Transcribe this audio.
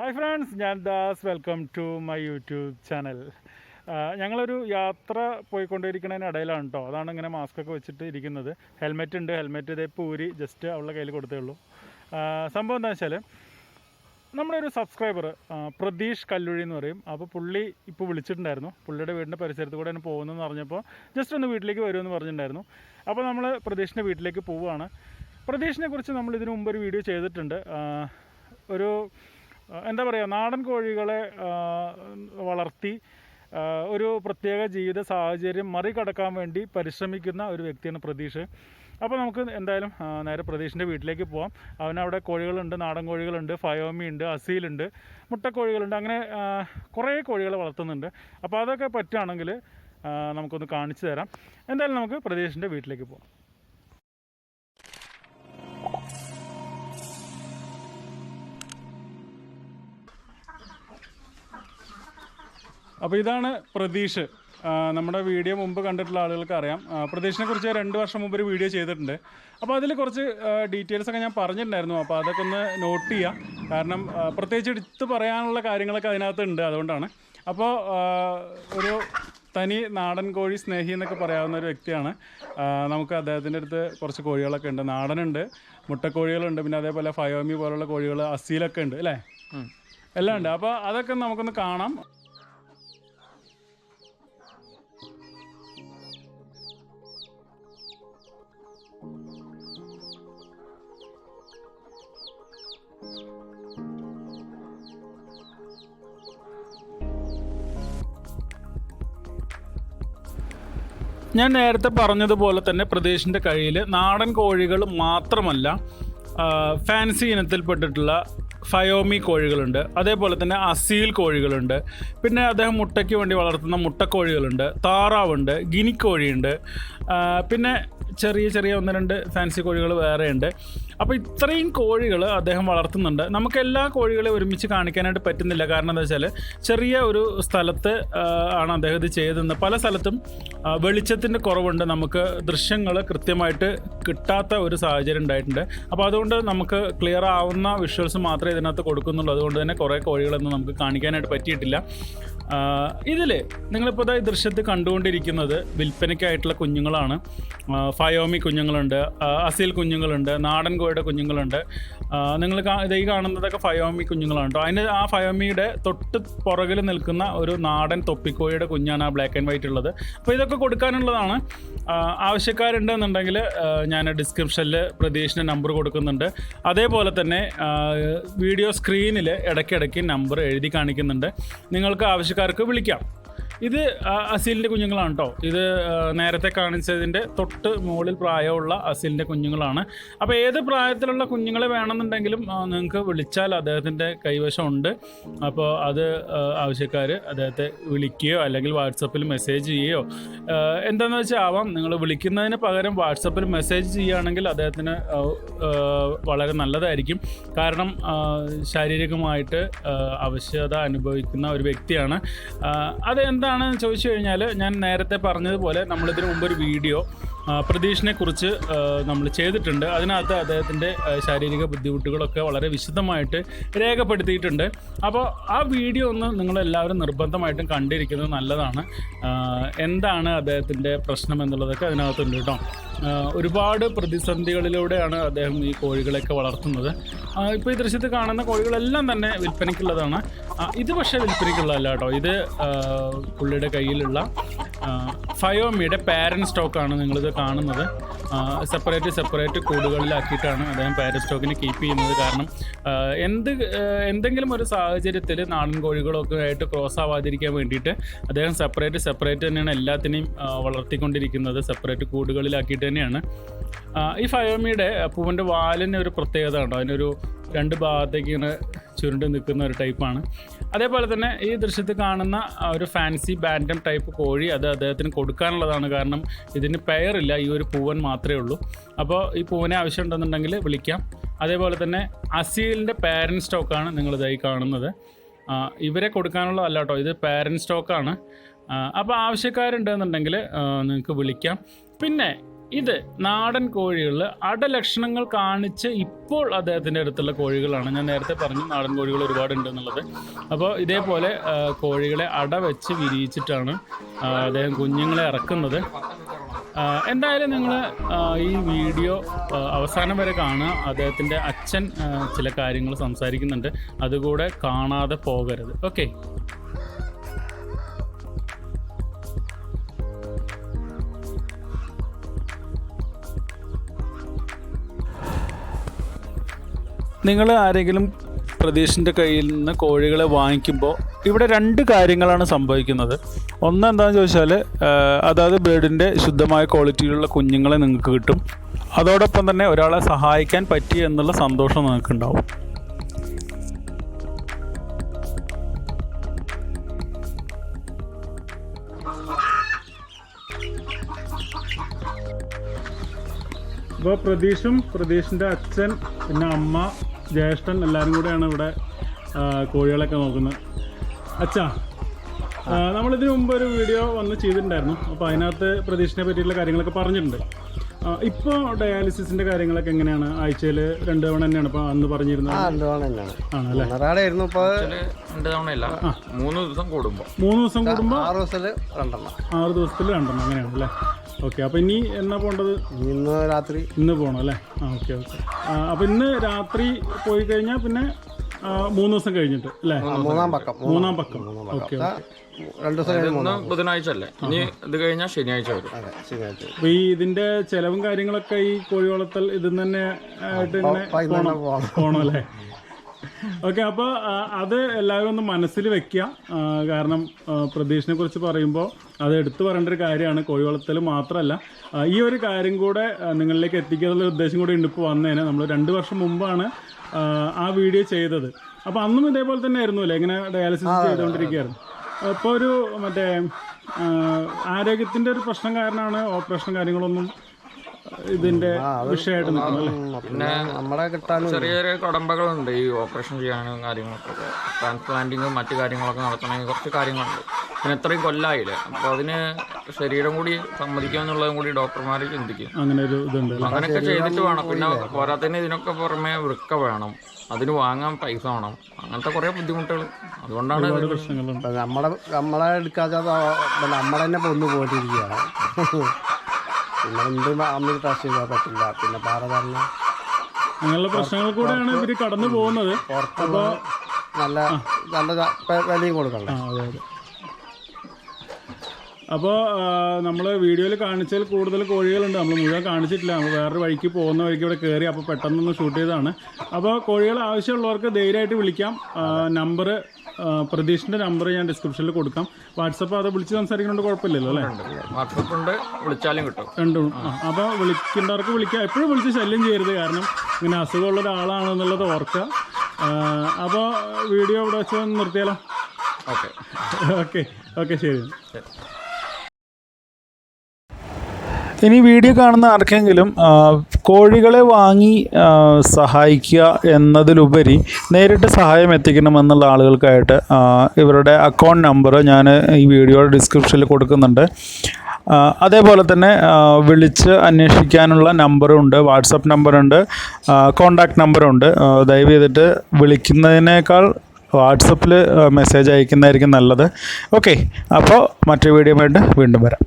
Hi friends ഞാൻ Das. Welcome to my YouTube channel ഞങ്ങളൊരു യാത്ര പോയിക്കൊണ്ടിരിക്കുന്നതിനിടയിലാണ് കേട്ടോ അതാണ് ഇങ്ങനെ മാസ്ക് ഒക്കെ വെച്ചിട്ട് ഇരിക്കുന്നത്. ഹെൽമെറ്റ് ഉണ്ട്. ഹെൽമെറ്റ് ഇതേ പൂരി ജസ്റ്റ് അവളുടെ കയ്യിൽ കൊടുത്തേ ഉള്ളൂ. സംഭവം എന്താ വെച്ചാൽ നമ്മുടെ ഒരു സബ്സ്ക്രൈബർ പ്രതീഷ് കല്ലുഴി എന്ന് പറയും. അപ്പോൾ പുള്ളി ഇപ്പോൾ വിളിച്ചിട്ടുണ്ടായിരുന്നു. പുള്ളിയുടെ വീടിന്റെ പരിസരത്ത് കൂടെ ആണ് പോകുന്നതെന്ന് പറഞ്ഞപ്പോൾ ജസ്റ്റ് ഒന്ന് വീട്ടിലേക്ക് വരുമെന്ന് പറഞ്ഞിട്ടുണ്ടായിരുന്നു. അപ്പോൾ നമ്മൾ പ്രതീഷിന്റെ വീട്ടിലേക്ക് പോവുകയാണ്. പ്രതീഷിനെ കുറിച്ച് നമ്മൾ ഇതിനു മുമ്പ് ഒരു വീഡിയോ ചെയ്തിട്ടുണ്ട്. ഒരു എന്താ പറയുക നാടൻ കോഴികളെ വളർത്തി ഒരു പ്രത്യേക ജീവിത സാഹചര്യം മറികടക്കാൻ വേണ്ടി പരിശ്രമിക്കുന്ന ഒരു വ്യക്തിയാണ് പ്രതീഷ്. അപ്പോൾ നമുക്ക് എന്തായാലും നേരെ പ്രതീഷിന്റെ വീട്ടിലേക്ക് പോവാം. അവനവിടെ കോഴികളുണ്ട് നാടൻ കോഴികളുണ്ട് ഫയോമി ഉണ്ട് അസീലുണ്ട് മുട്ടക്കോഴികളുണ്ട് അങ്ങനെ കുറേ കോഴികളെ വളർത്തുന്നുണ്ട്. അപ്പോൾ അതൊക്കെ പറ്റുകയാണെങ്കിൽ നമുക്കൊന്ന് കാണിച്ചു തരാം. എന്തായാലും നമുക്ക് പ്രതീഷിന്റെ വീട്ടിലേക്ക് പോവാം. അപ്പോൾ ഇതാണ് പ്രതീഷ്. നമ്മുടെ വീഡിയോ മുമ്പ് കണ്ടിട്ടുള്ള ആളുകൾക്ക് അറിയാം. പ്രതീഷിനെ കുറിച്ച് രണ്ട് വർഷം മുമ്പ് ഒരു വീഡിയോ ചെയ്തിട്ടുണ്ട്. അപ്പോൾ അതിൽ കുറച്ച് ഡീറ്റെയിൽസ് ഒക്കെ ഞാൻ പറഞ്ഞിട്ടുണ്ടായിരുന്നു. അപ്പോൾ അതൊക്കെ ഒന്ന് നോട്ട് ചെയ്യാം. കാരണം പ്രത്യേകിച്ച് എടുത്ത് പറയാനുള്ള കാര്യങ്ങളൊക്കെ അതിനകത്ത് ഉണ്ട് അതുകൊണ്ടാണ്. അപ്പോൾ ഒരു തനി നാടൻ കോഴി സ്നേഹി എന്നൊക്കെ പറയാവുന്ന ഒരു വ്യക്തിയാണ്. നമുക്ക് അദ്ദേഹത്തിന്റെ അടുത്ത് കുറച്ച് കോഴികളൊക്കെ ഉണ്ട്. നാടനുണ്ട് മുട്ടക്കോഴികളുണ്ട് പിന്നെ അതേപോലെ ഫയോമി പോലുള്ള കോഴികൾ അസീലൊക്കെ ഉണ്ട് അല്ലേ? എല്ലാം ഉണ്ട്. അപ്പോൾ അതൊക്കെ നമുക്കൊന്ന് കാണാം. ഞാൻ നേരത്തെ പറഞ്ഞതുപോലെ തന്നെ പ്രദേശിന്റെ കഴിയിൽ നാടൻ കോഴികൾ മാത്രമല്ല ഫാൻസി ഇനത്തിൽപ്പെട്ടിട്ടുള്ള ഫയോമി കോഴികളുണ്ട്. അതേപോലെ തന്നെ അസീൽ കോഴികളുണ്ട്. പിന്നെ അദ്ദേഹം മുട്ടയ്ക്ക് വേണ്ടി വളർത്തുന്ന മുട്ടക്കോഴികളുണ്ട്. താറാവുണ്ട് ഗിനിക്കോഴിയുണ്ട്. പിന്നെ ചെറിയ ചെറിയ ഒന്ന് രണ്ട് ഫാൻസി കോഴികൾ വേറെയുണ്ട്. അപ്പോൾ ഇത്രയും കോഴികൾ അദ്ദേഹം വളർത്തുന്നുണ്ട്. നമുക്ക് എല്ലാ കോഴികളെ ഒരുമിച്ച് കാണിക്കാനായിട്ട് പറ്റുന്നില്ല. കാരണം എന്താ വെച്ചാൽ ചെറിയ ഒരു സ്ഥലത്ത് ആണ് അദ്ദേഹം ഇത് ചെയ്തതെന്ന്. പല സ്ഥലത്തും വെളിച്ചത്തിന്റെ കുറവുണ്ട്. നമുക്ക് ദൃശ്യങ്ങൾ കൃത്യമായിട്ട് കിട്ടാത്ത ഒരു സാഹചര്യം ഉണ്ടായിട്ടുണ്ട്. അപ്പോൾ അതുകൊണ്ട് നമുക്ക് ക്ലിയർ ആവുന്ന വിഷ്വൽസ് മാത്രമേ ഇതിനകത്ത് കൊടുക്കുന്നുള്ളൂ. അതുകൊണ്ട് തന്നെ കുറേ കോഴികളൊന്നും നമുക്ക് കാണിക്കാനായിട്ട് പറ്റിയിട്ടില്ല. ഇതിൽ നിങ്ങളിപ്പോൾ ഈ ദൃശ്യത്തിൽ കണ്ടുകൊണ്ടിരിക്കുന്നത് വിൽപ്പനയ്ക്കായിട്ടുള്ള കുഞ്ഞുങ്ങളാണ്. ഫയോമി കുഞ്ഞുങ്ങളുണ്ട് അസീൽ കുഞ്ഞുങ്ങളുണ്ട് നാടൻ കോഴിയുടെ കുഞ്ഞുങ്ങളുണ്ട്. നിങ്ങൾ ഈ കാണുന്നതൊക്കെ ഫയോമി കുഞ്ഞുങ്ങളാണ് കേട്ടോ അതിന് ആ ഫയോമിയുടെ തൊട്ട് പുറകിൽ നിൽക്കുന്ന ഒരു നാടൻ തൊപ്പിക്കോഴിയുടെ കുഞ്ഞാണ് ആ ബ്ലാക്ക് ആൻഡ് വൈറ്റ് ഉള്ളത്. അപ്പോൾ ഇതൊക്കെ കൊടുക്കാനുള്ളതാണ്. ആവശ്യക്കാരുണ്ടെന്നുണ്ടെങ്കിൽ ഞാൻ ഡിസ്ക്രിപ്ഷനിൽ പ്രതീക്ഷിന്റെ നമ്പർ കൊടുക്കുന്നുണ്ട്. അതേപോലെ തന്നെ വീഡിയോ സ്ക്രീനിൽ ഇടയ്ക്കിടയ്ക്ക് നമ്പർ എഴുതി കാണിക്കുന്നുണ്ട്. നിങ്ങൾക്ക് ആവശ്യക്കാർക്ക് വിളിക്കാം. ഇത് അസീലിന്റെ കുഞ്ഞുങ്ങളാണ് കേട്ടോ ഇത് നേരത്തെ കാണിച്ചതിന്റെ തൊട്ട് മുകളിൽ പ്രായമുള്ള അസീലിന്റെ കുഞ്ഞുങ്ങളാണ്. അപ്പോൾ ഏത് പ്രായത്തിലുള്ള കുഞ്ഞുങ്ങളെ വേണമെന്നുണ്ടെങ്കിലും നിങ്ങൾക്ക് വിളിച്ചാൽ അദ്ദേഹത്തിന്റെ കൈവശം ഉണ്ട് അപ്പോൾ അത് ആവശ്യക്കാർ അദ്ദേഹത്തെ വിളിക്കുകയോ അല്ലെങ്കിൽ വാട്സപ്പിൽ മെസ്സേജ് ചെയ്യുകയോ എന്താണെന്ന് വെച്ചാൽ ആവാം. നിങ്ങൾ വിളിക്കുന്നതിന് പകരം വാട്സപ്പിൽ മെസ്സേജ് ചെയ്യുകയാണെങ്കിൽ അദ്ദേഹത്തിന് വളരെ നല്ലതായിരിക്കും. കാരണം ശാരീരികമായിട്ട് അവശ്യത അനുഭവിക്കുന്ന ഒരു വ്യക്തിയാണ്. ആ, അത് എന്താണെന്ന് ചോദിച്ചു കഴിഞ്ഞാൽ ഞാൻ നേരത്തെ പറഞ്ഞതുപോലെ നമ്മളിതിനു മുമ്പ് ഒരു വീഡിയോ പ്രതീഷിനെ കുറിച്ച് നമ്മൾ ചെയ്തിട്ടുണ്ട്. അതിനകത്ത് അദ്ദേഹത്തിന്റെ ശാരീരിക ബുദ്ധിമുട്ടുകളൊക്കെ വളരെ വിശദമായിട്ട് രേഖപ്പെടുത്തിയിട്ടുണ്ട്. അപ്പോൾ ആ വീഡിയോ ഒന്ന് നിങ്ങളെല്ലാവരും നിർബന്ധമായിട്ടും കണ്ടിരിക്കുന്നത് നല്ലതാണ്. എന്താണ് അദ്ദേഹത്തിന്റെ പ്രശ്നം എന്നുള്ളതൊക്കെ അതിനകത്തുണ്ട് കേട്ടോ. ഒരുപാട് പ്രതിസന്ധികളിലൂടെയാണ് അദ്ദേഹം ഈ കോഴികളെയൊക്കെ വളർത്തുന്നത്. ഇപ്പോൾ ഈ ദൃശ്യത്തിൽ കാണുന്ന കോഴികളെല്ലാം തന്നെ വിൽപ്പനയ്ക്കുള്ളതാണ്. ഇത് പക്ഷേ വിൽപ്പനയ്ക്കുള്ളതല്ല കേട്ടോ. ഇത് പുള്ളിയുടെ കയ്യിലുള്ള ഫയോമിയുടെ പാരൻ സ്റ്റോക്കാണ് നിങ്ങളിത് കാണുന്നത്. സെപ്പറേറ്റ് സെപ്പറേറ്റ് കൂടുകളിലാക്കിയിട്ടാണ് അദ്ദേഹം പാരൻ സ്റ്റോക്കിനെ കീപ്പ് ചെയ്യുന്നത്. കാരണം എന്ത് എന്തെങ്കിലും ഒരു സാഹചര്യത്തിൽ നാടൻ കോഴികളൊക്കെ ആയിട്ട് ക്രോസ് ആവാതിരിക്കാൻ വേണ്ടിയിട്ട് അദ്ദേഹം സെപ്പറേറ്റ് സെപ്പറേറ്റ് തന്നെയാണ് എല്ലാത്തിനെയും വളർത്തിക്കൊണ്ടിരിക്കുന്നത്. സെപ്പറേറ്റ് കൂടുകളിലാക്കിയിട്ട് തന്നെയാണ്. ഈ ഫയോമിയുടെ പൂവിന്റെ വാലിന് ഒരു പ്രത്യേകത ഉണ്ടോ അതിനൊരു രണ്ട് ഭാഗത്തേക്ക് ഇങ്ങനെ ചുരുണ്ട് നിൽക്കുന്ന ഒരു ടൈപ്പാണ് അതേപോലെ തന്നെ ഈ ദൃശ്യത്തിൽ കാണുന്ന ഒരു ഫാൻസി ബാൻഡം ടൈപ്പ് കോഴി അത് അദ്ദേഹത്തിന് കൊടുക്കാനുള്ളതാണ് കാരണം ഇതിന് പെയറില്ല ഈ ഒരു പൂവൻ മാത്രമേ ഉള്ളൂ. അപ്പോൾ ഈ പൂവനെ ആവശ്യമുണ്ടെന്നുണ്ടെങ്കിൽ വിളിക്കാം. അതേപോലെ തന്നെ അസീലിന്റെ പാരൻ സ്റ്റോക്കാണ് നിങ്ങളിതായി കാണുന്നത്. ഇവരെ കൊടുക്കാനുള്ളതല്ല കേട്ടോ ഇത് പാരൻ സ്റ്റോക്കാണ് അപ്പോൾ ആവശ്യക്കാരുണ്ടെന്നുണ്ടെങ്കിൽ നിങ്ങൾക്ക് വിളിക്കാം. പിന്നെ ഇത് നാടൻ കോഴികളിൽ അടലക്ഷണങ്ങൾ കാണിച്ച് ഇപ്പോൾ അദ്ദേഹത്തിന്റെ അടുത്തുള്ള കോഴികളാണ്. ഞാൻ നേരത്തെ പറഞ്ഞു നാടൻ കോഴികൾ ഒരുപാട് ഉണ്ടെന്നുള്ളത്. അപ്പോൾ ഇതേപോലെ കോഴികളെ അട വെച്ച് വിരിയിച്ചിട്ടാണ് അദ്ദേഹം കുഞ്ഞുങ്ങളെ ഇറക്കുന്നത്. എന്തായാലും നിങ്ങൾ ഈ വീഡിയോ അവസാനം വരെ കാണുക. അദ്ദേഹത്തിന്റെ അച്ഛൻ ചില കാര്യങ്ങൾ സംസാരിക്കുന്നുണ്ട്. അതുകൂടെ കാണാതെ പോകരുത്. ഓക്കെ. നിങ്ങൾ ആരെങ്കിലും പ്രദേശിന്റെ കയ്യിൽ നിന്ന് കോഴികളെ വാങ്ങിക്കുമ്പോൾ ഇവിടെ രണ്ട് കാര്യങ്ങളാണ് സംഭവിക്കുന്നത്. ഒന്ന് എന്താണെന്ന് ചോദിച്ചാൽ അതായത് ബേഡിന്റെ ശുദ്ധമായ ക്വാളിറ്റിയിലുള്ള കുഞ്ഞുങ്ങളെ നിങ്ങൾക്ക് കിട്ടും. അതോടൊപ്പം തന്നെ ഒരാളെ സഹായിക്കാൻ പറ്റി എന്നുള്ള സന്തോഷം നിങ്ങൾക്ക് ഉണ്ടാവും ഇപ്പോൾ പ്രതീഷും പ്രതീഷിന്റെ അച്ഛൻ പിന്നെ അമ്മ ജ്യേഷ്ഠൻ എല്ലാവരും കൂടെയാണ് ഇവിടെ കോഴികളൊക്കെ നോക്കുന്നത്. അച്ഛാ നമ്മളിതിനു മുമ്പ് ഒരു വീഡിയോ വന്ന് ചെയ്തിട്ടുണ്ടായിരുന്നു. അപ്പോൾ അതിനകത്ത് പ്രതീക്ഷനെ പറ്റിയിട്ടുള്ള കാര്യങ്ങളൊക്കെ പറഞ്ഞിട്ടുണ്ട്. ഇപ്പോൾ ഡയാലിസിന്റെ കാര്യങ്ങളൊക്കെ എങ്ങനെയാണ്? ആഴ്ചയിൽ രണ്ട് തവണ തന്നെയാണ് ഇപ്പൊ അന്ന് പറഞ്ഞിരുന്നത്. ആണല്ലേ? ഇപ്പൊ രണ്ട് തവണയില്ല മൂന്ന് ദിവസം കൂടുമ്പോ. മൂന്ന് ദിവസം ആറ് ദിവസത്തിൽ രണ്ടെണ്ണം. ആറ് ദിവസത്തിൽ രണ്ടെണ്ണം അങ്ങനെയാണ് അല്ലേ ഓക്കെ അപ്പോൾ ഇനി എന്നാ പോണ്ടത്? ഇന്ന് രാത്രി ഇന്ന് പോകണം അല്ലേ? ആ ഓക്കെ ഓക്കെ. അപ്പോൾ ഇന്ന് രാത്രി പോയി കഴിഞ്ഞാൽ പിന്നെ മൂന്ന് ദിവസം കഴിഞ്ഞിട്ട് അല്ലേ? മൂന്നാം പക്കം മൂന്നാം പക്കം. ഓക്കെ രണ്ടു ദിവസം ബുധനാഴ്ച അല്ലേ? ഇനി ഇത് കഴിഞ്ഞാൽ ശനിയാഴ്ച വരും. അതെ ശനിയാഴ്ച അപ്പോൾ ഈ ഇതിന്റെ ചെലവും കാര്യങ്ങളൊക്കെ ഈ കോഴി വളർത്തൽ ഇതിൽ തന്നെ ആയിട്ട് പോകണം അല്ലേ? ഓക്കെ അപ്പോൾ അത് എല്ലാവരും ഒന്ന് മനസ്സിൽ വെക്കുക കാരണം പ്രതീക്ഷിനെ കുറിച്ച് പറയുമ്പോൾ അത് എടുത്തു പറയേണ്ട ഒരു കാര്യമാണ്. കോഴി വളർത്തൽ മാത്രമല്ല ഈ ഒരു കാര്യം കൂടെ നിങ്ങളിലേക്ക് എത്തിക്കുക എന്നുള്ള ഉദ്ദേശം കൂടെ ഉണ്ട് ഇപ്പോൾ വന്നതിന് നമ്മൾ രണ്ട് വർഷം മുമ്പാണ് ആ, വീഡിയോ ചെയ്തത്. അപ്പോൾ അന്നും ഇതേപോലെ തന്നെ ആയിരുന്നു അല്ലേ? ഇങ്ങനെ ഡയാലിസിസ് ചെയ്തുകൊണ്ടിരിക്കുകയായിരുന്നു അപ്പോൾ ഒരു മറ്റേ ആരോഗ്യത്തിന്റെ ഒരു പ്രശ്നം കാരണമാണ് ഓപ്പറേഷൻ കാര്യങ്ങളൊന്നും ഇതിന്റെ വിഷയമായിട്ട് പിന്നെ നമ്മുടെ കിട്ടാനും ചെറിയ ചെറിയ കടമ്പകളുണ്ട് ഈ ഓപ്പറേഷൻ ചെയ്യാനും കാര്യങ്ങളൊക്കെ. ട്രാൻസ്പ്ലാന്റിങ്ങും മറ്റു കാര്യങ്ങളൊക്കെ നടത്തണമെങ്കിൽ കുറച്ച് കാര്യങ്ങളുണ്ട്. പിന്നെ ഇത്രയും കൊല്ലായില്ലേ? അപ്പോൾ അതിന് ശരീരം കൂടി സമ്മതിക്കുക എന്നുള്ളതും കൂടി ഡോക്ടർമാർ ചിന്തിക്കും. അങ്ങനെ ഒരു ഇതുണ്ട് അങ്ങനെയൊക്കെ ചെയ്തിട്ട് വേണം. പിന്നെ പോരാത്തതിന് ഇതിനൊക്കെ പുറമെ വൃക്ക വേണം. അതിന് വാങ്ങാൻ പൈസ വേണം. അങ്ങനത്തെ കുറേ ബുദ്ധിമുട്ടുകൾ. അതുകൊണ്ടാണ് പ്രശ്നങ്ങളുണ്ട്. നമ്മളെ നമ്മളെ എടുക്കാതെ നമ്മളെ തന്നെ പൊന്നു പോയിട്ടിരിക്കുകയാണ്. പിന്നെ എന്ത് അമ്മ ടെസ്റ്റ് ചെയ്യാൻ പറ്റില്ല. പിന്നെ പാറ തന്നെ അങ്ങനെയുള്ള പ്രശ്നങ്ങൾ കൂടെയാണ് ഇവർ കടന്നു പോകുന്നത്. പുറത്തുള്ള നല്ല നല്ല വിലയും കൊടുക്കണം. അതെ അതെ. അപ്പോൾ നമ്മൾ വീഡിയോയിൽ കാണിച്ചതിൽ കൂടുതൽ കോഴികളുണ്ട്. നമ്മൾ മുഴുവൻ കാണിച്ചിട്ടില്ല. നമ്മൾ വേറൊരു വഴിക്ക് പോകുന്ന വഴിക്ക് ഇവിടെ കയറി അപ്പോൾ പെട്ടെന്നൊന്ന് ഷൂട്ട് ചെയ്തതാണ്. അപ്പോൾ കോഴികൾ ആവശ്യമുള്ളവർക്ക് ധൈര്യമായിട്ട് വിളിക്കാം. നമ്പർ പ്രതീഷിന്റെ നമ്പർ ഞാൻ ഡിസ്ക്രിപ്ഷനിൽ കൊടുക്കാം. വാട്സപ്പ് അത് വിളിച്ച് സംസാരിക്കുന്നതുകൊണ്ട് കുഴപ്പമില്ലല്ലോ അല്ലേ? വാട്സപ്പ് ഉണ്ട്. വിളിച്ചാലും കിട്ടും. രണ്ടും അപ്പോൾ വിളിക്കേണ്ടവർക്ക് വിളിക്കാം. എപ്പോഴും വിളിച്ച് ശല്യം ചെയ്യരുത്. കാരണം ഇങ്ങനെ അസുഖമുള്ള ഒരാളാണെന്നുള്ളത് ഓർക്കുക. അപ്പോൾ വീഡിയോ ഇവിടെ വെച്ച് നിർത്തിയാലോ? ഓക്കെ. ഓക്കെ ഓക്കെ ശരി. ഇനി വീഡിയോ കാണുന്ന ആർക്കെങ്കിലും കോഴികളെ വാങ്ങി സഹായിക്കുക എന്നതിലുപരി നേരിട്ട് സഹായം എത്തിക്കണമെന്നുള്ള ആളുകൾക്കായിട്ട് ഇവരുടെ അക്കൗണ്ട് നമ്പർ ഞാൻ ഈ വീഡിയോയുടെ ഡിസ്ക്രിപ്ഷനിൽ കൊടുക്കുന്നുണ്ട്. അതേപോലെ തന്നെ വിളിച്ച് അന്വേഷിക്കാനുള്ള നമ്പറുണ്ട് വാട്സപ്പ് നമ്പറുണ്ട് കോണ്ടാക്ട് നമ്പറുണ്ട്. ദയവ് ചെയ്തിട്ട് വിളിക്കുന്നതിനേക്കാൾ വാട്സപ്പിൽ മെസ്സേജ് അയക്കുന്നതായിരിക്കും നല്ലത്. ഓക്കെ അപ്പോൾ മറ്റൊരു വീഡിയോ വീണ്ടും വരാം.